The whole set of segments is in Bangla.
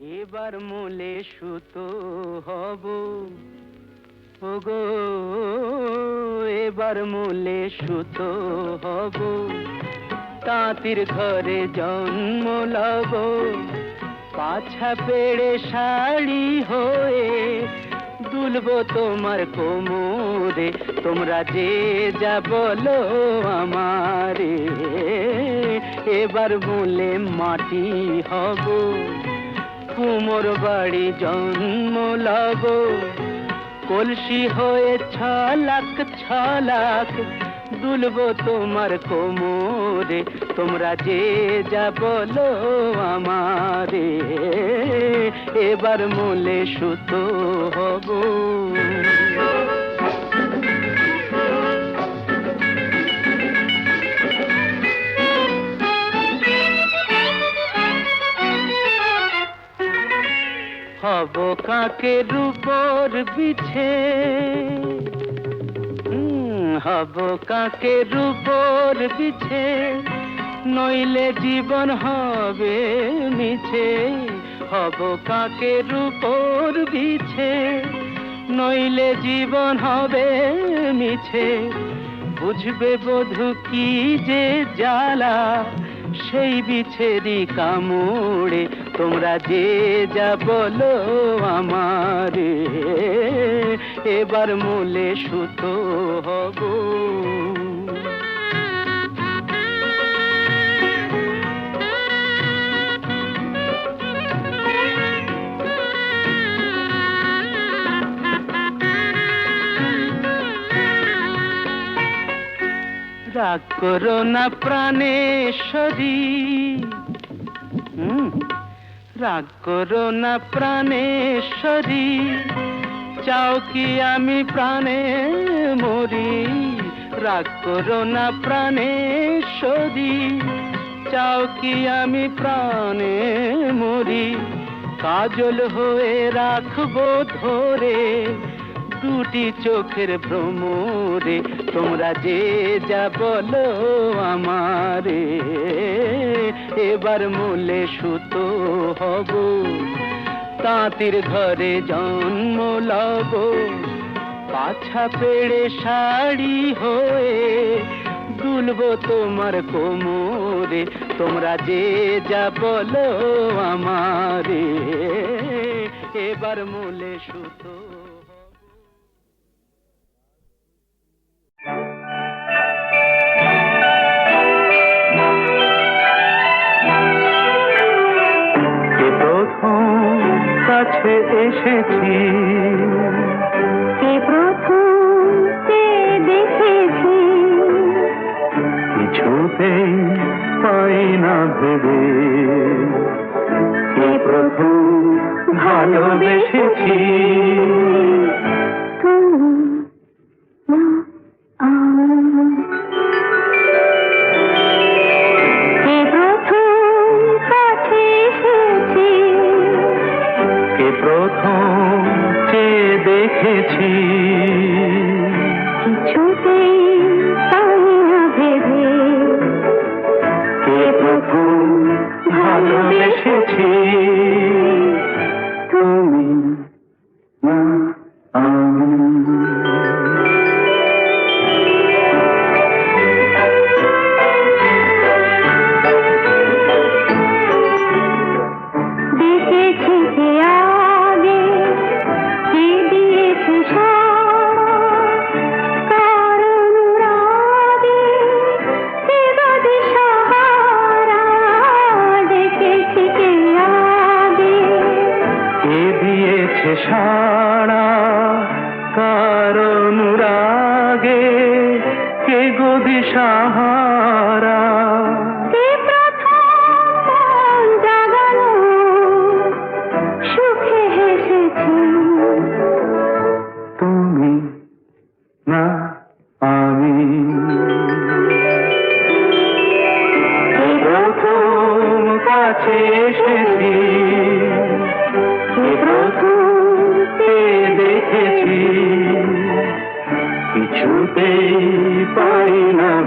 এবার মূলে সুতো হব। ওগো, এবার মূলে সুতো হব। তাঁতির ঘরে জন্ম লব। পাছা পেড়ে শাড়ি হয়ে দুলবো তোমার কোমরে। তোমরা যে যা বলো আমারে। এবার মূলে মাটি হব। কুমোর বাড়ি জন্ম লাগ কলসি হয়ে ছালাক ছালাক, দুলবো তোমার কোমরে। তোমরা যে যা বলো আমারে, এবার মোলে সুতো হব। হব কাকের উপর বিছে? হব কাকের উপর বিছে? নইলে জীবন হবে মিছে। হব কাকের উপর বিছে? নইলে জীবন হবে মিছে। বুঝবে বধু কি যে জ্বালা? সেই বিছেরি কামড়ে তোমরা যে যা বলো আমার এবার মূলে সুতো হব। রাগ করো না প্রাণেশ্বরী রাগ করো না প্রাণেশ্বরী চাও কি আমি প্রাণে মরি? রাগ করো না প্রাণেশ্বরী চাও কি আমি প্রাণে মরি? কাজল হয়ে রাখব ধরে। দুটি চোখের ভ্রমরে, তোমরা যে যা বলো আমারে। এবার মূলে সুতো হব, তাঁতির ঘরে জন্ম লব। পাছা পেড়ে শাড়ি হয়ে দুলবো তোমার কোমরে, তোমরা যে যা বলো আমারে। এবার মূলে সুতো কাছে এসেছি। কিছুতেই পাই না ভেবে। কে দিয়েছে সারা কারণ রাগে কে গদি সাহারা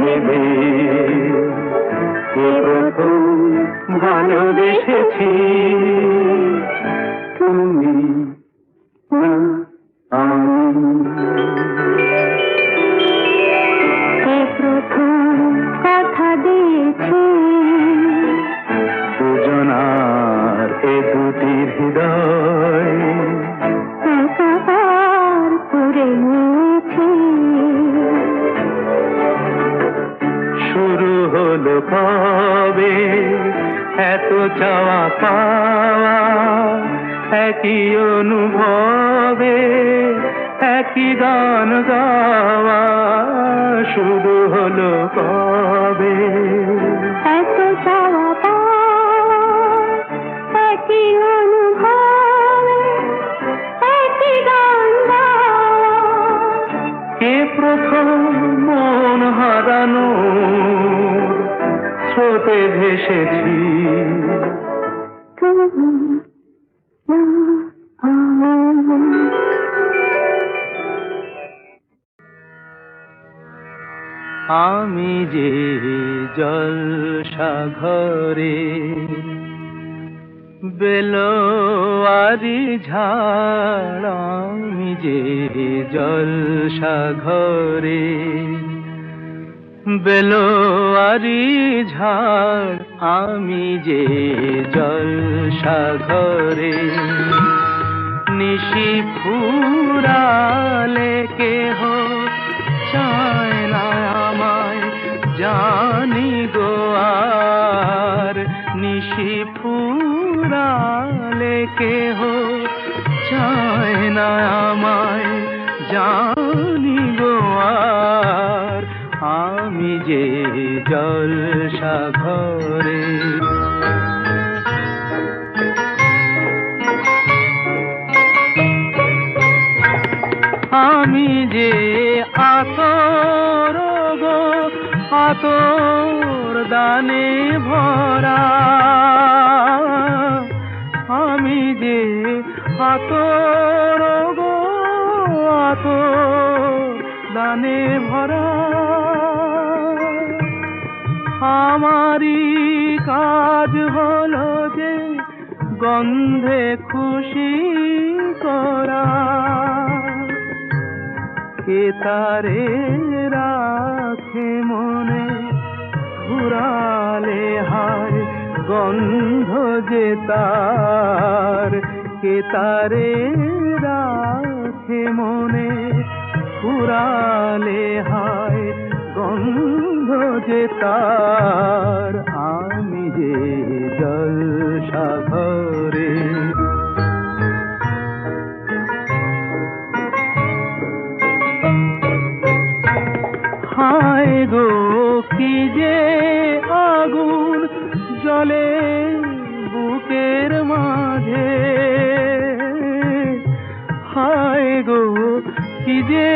me be. একই অনুভবে একই গান গাওয়া শুরু হলো কবে এত চাওয়া পাওয়া একই অনুভবে একই গান কে প্রথম মন হারানো? স্রোতে ভেসেছি আমি যে জলসাঘরে বেলোয়ারি ঝাড়, আমি যে জলসাঘরে বেলোয়ারি ঝাড়, আমি যে জলসাঘরে নিশি ফুরালে কেহ চায় না। জানি গো নিশি ফুরালে কেহ চায় না আমায়। জানি গো আমি যে জলসাঘরে আমি যে আতর আতর দানে ভরা। আমি যে আতর গো, আতর দানে ভরা। আমারই কাজ হলো যে গন্ধে খুশি করা। কে তারে রাখে মনে ঘুরালে হায় গন্ধ যে তার। কে তারে রাখে মনে ঘুরালে হায় গন্ধ যে তার। আমি যে জলসাঘরে কি যে আগুন জলে বুকের মাঝে। হায় গো, কি যে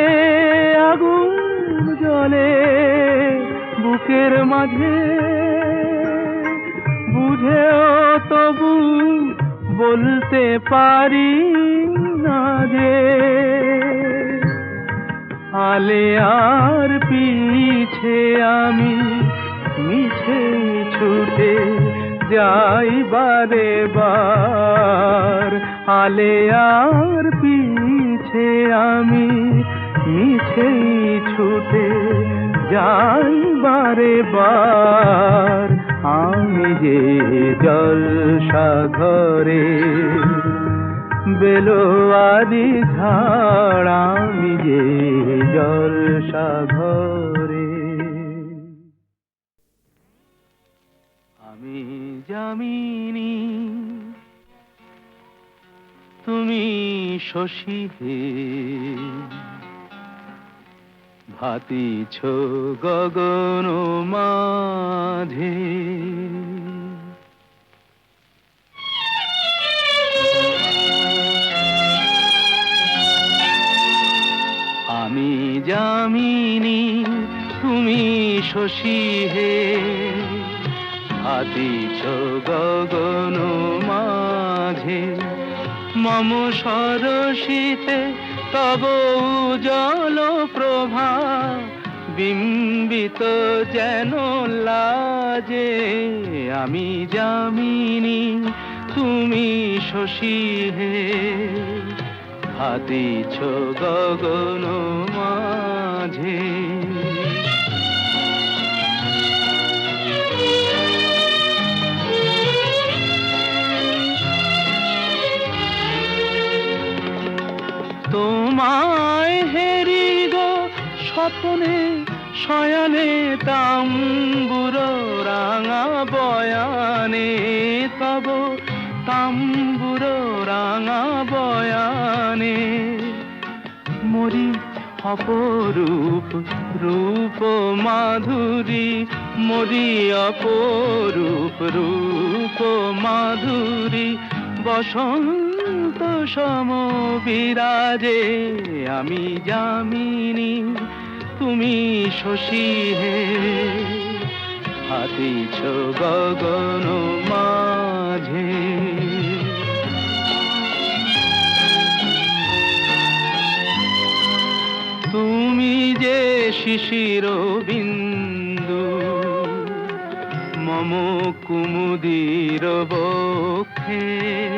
আগুন জলে বুকের মাঝে। বুঝেও তবু বলতে পারি না যে, আলে আর পিছে আমি মিছে ছুটে যাই বারে বার। আলে আর পিছে আমি মিছে ছুটে যাই বারে বার। আমি যে জলসাঘরে বেলোয়ারি ঝাড়, আমি যে জলসাঘরে আমি জামিনী তুমি শশী হে। ভাতিছ গগন মাঝে আমি জামিনী তুমি শশী হে। হাতিছ গগন মাঝে, মম সরসিতে তব জল প্রভা, বিম্বিত যেন লাজে, আমি জামিনী তুমি শশী হে। হাতিছ গগন মাঝে তোমায় হেরি গো স্বপনে শয়ানে তাম্বুর রাঙা বয়ানে তব তাম্বুর রাঙা বয়ানে। মরি অপরূপ রূপ মাধুরী, মরি অপরূপ রূপ মাধুরী, বসন্ত সম বিরাজে, আমি যামিনী, তুমি শশী হে হাতিছ গগন মাঝে। তুমি যে শিশির বিন্দু, মম কুমুদির বক্ষে।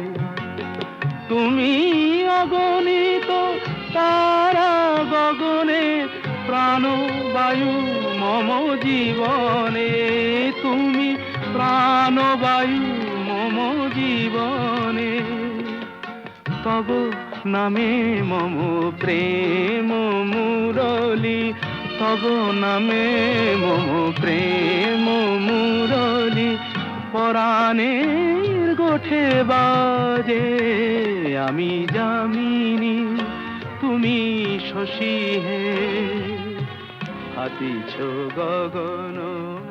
তুমি অগণিত তারা গগনে প্রাণ বায়ু মম জীবনে। তুমি প্রাণ বায়ু মম জীবনে। তব নামে মম প্রেম মুরলি। তব নামে মম প্রেম মুরলি। পরাণের গোঠে বাজে। আমি যামিনী তুমি শশী হে। হাতিছ গগন।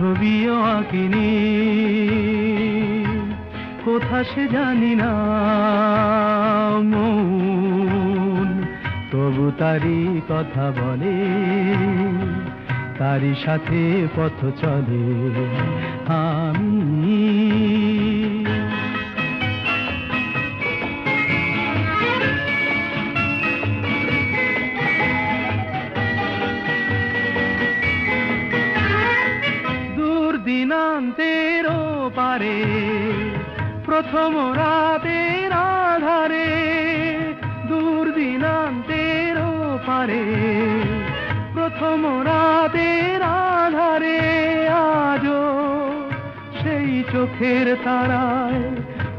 ছবিও আঁকিনি। কোথা সে জানি না মন। তবু তারি কথা বলে তারি সাথে পথ চলে। আমি প্রথম রাতের আধারে দূর দিনান্তের পারে প্রথম রাতের আধারে আজও সেই চোখের তারায়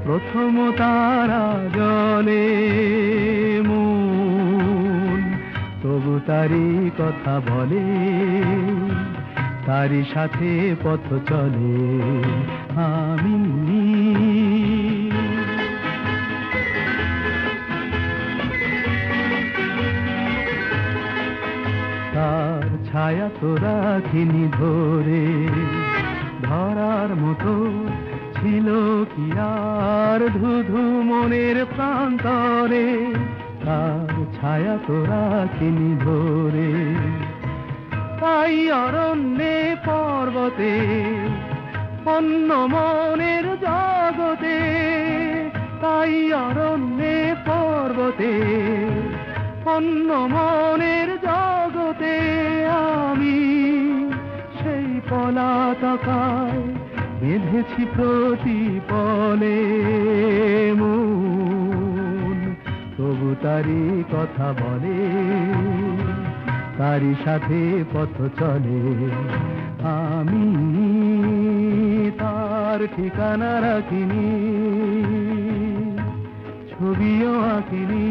প্রথম তারা জলে মন। তবু তারি কথা বলে তারি সাথে পথ চলে। আমি ছায়া তো রাখিনি ধরে। ধরার মতো ছিল কি আর ধুধু মনের প্রান্তরে? তার ছায়া তো রাখিনি ধরে। তাই অরণ্যে, পর্বতে অন্য মনের জগতে, তাই অরণ্যে, পর্বতে অন্য মনের জগতে আমি সেই পলাতকায় বেঁধেছি প্রতিপলে মন। তবু তারি কথা বলে, তারই সাথে পথ চলে। আমি তার ঠিকানা রাখিনি, ছবিও আঁকিনি।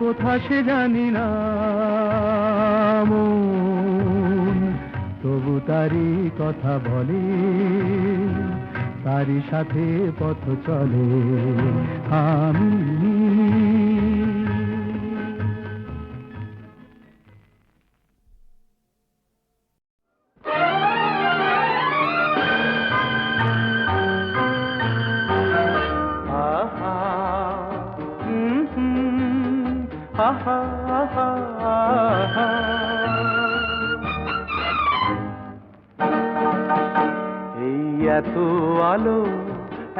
কোথা সে জানি না তবু তারি কথা বলে তারি সাথে পথ চলে। আমি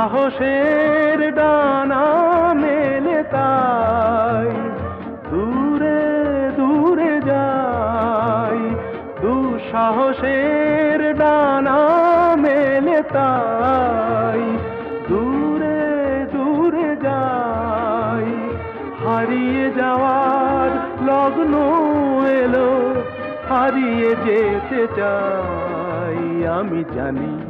দুঃসাহসের ডানা মেলে তাই। দূরে দূরে যাই। দুঃসাহসের ডানা মেলে তাই। দূরে দূরে যাই। হারিয়ে যাওয়ার লগ্ন এলো, হারিয়ে যেতে চাই। আমি জানি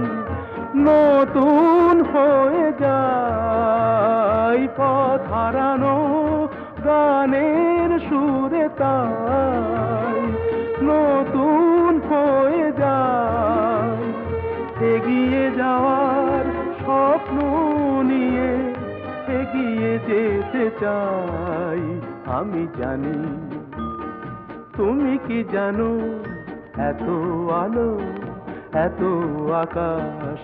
নতুন হয়ে যায় পথ হারানো গানের সুরে তাই নতুন হয়ে যায় এগিয়ে যাওয়ার স্বপ্ন নিয়ে এগিয়ে যেতে চাই। আমি জানি তুমি কি জানো, এত আলো, এত আকাশ